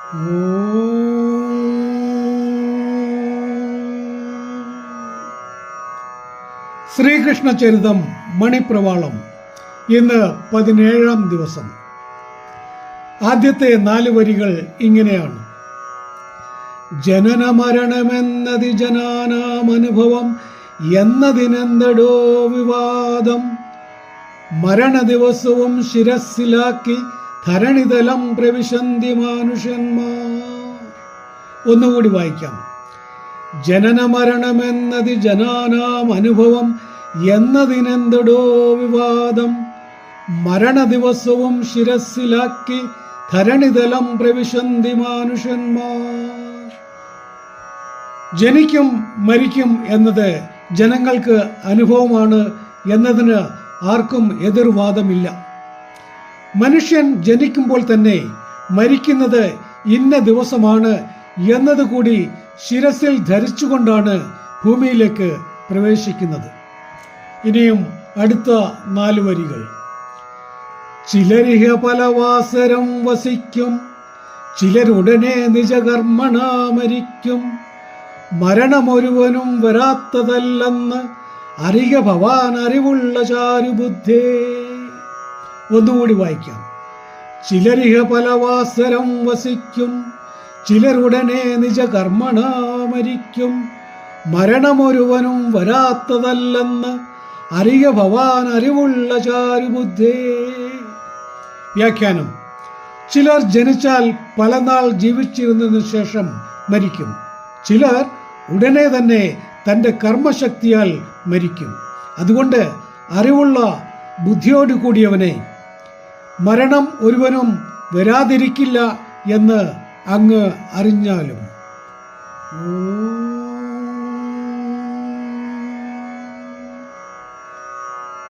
ശ്രീകൃഷ്ണ ചരിതം മണിപ്രവാളം. ഇന്ന് പതിനേഴാം ദിവസം. ആദ്യത്തെ നാല് വരികൾ ഇങ്ങനെയാണ്. ജനന മരണമെന്നതി ജനാനാമനുഭവം എന്നതിനെന്തടോ വിവാദം. മരണ ദിവസവും ശിരസിലാക്കി ധരണിതലം പ്രവിശന്തി മാനുഷ്യന്മാർ. ഒന്നുകൂടി വായിക്കാം. ജനന മരണമെന്നതി ജനാനാം അനുഭവം എന്നതിനെന്തടോ വിവാദം. മരണ ദിവസവും ശിരസിലാക്കി ധരണിതലം പ്രവിശന്തി മാനുഷ്യന്മാർ. ജനിക്കും മരിക്കും എന്നത് ജനങ്ങൾക്ക് അനുഭവമാണ് എന്നതിന് ആർക്കും എതിർവാദമില്ല. മനുഷ്യൻ ജനിക്കുമ്പോൾ തന്നെ മരിക്കുന്നത് ഇന്ന ദിവസമാണ് എന്നതുകൂടി ശിരസിൽ ധരിച്ചുകൊണ്ടാണ് ഭൂമിയിലേക്ക് പ്രവേശിക്കുന്നത്. ഇനിയും അടുത്ത നാല് വരികൾ. ചിലരിഹ പലവാസരം വസിക്കും ചിലരുടനെ നിജകർമ്മണാമരിക്കും മരണമൊരുവനും വരാത്തതല്ലെന്ന് അറിയ ഭവാൻ അറിവുള്ള ചാരുബുദ്ധേ. ഒന്നുകൂടി വായിക്കാം. ചിലരിഹ പലവാസരം വസിക്കും ചിലരുടനെ നിജ കർമ്മണ മരിക്കും. മരണമൊരുവനും വരാത്തതല്ലെന്ന് അറിയ ഭവാൻ അറിവുള്ള ചാരുബുദ്ധേ. വ്യാഖ്യാനം. ചിലർ ജനിച്ചാൽ പല നാൾ ജീവിച്ചിരുന്നതിന് ശേഷം മരിക്കും. ചിലർ ഉടനെ തന്നെ തന്റെ കർമ്മശക്തിയാൽ മരിക്കും. അതുകൊണ്ട് അറിവുള്ള ബുദ്ധിയോട് കൂടിയവനെ മരണം ഒരുവനും വരാതിരിക്കില്ല എന്ന് അങ്ങ് അറിഞ്ഞാലും. ഓ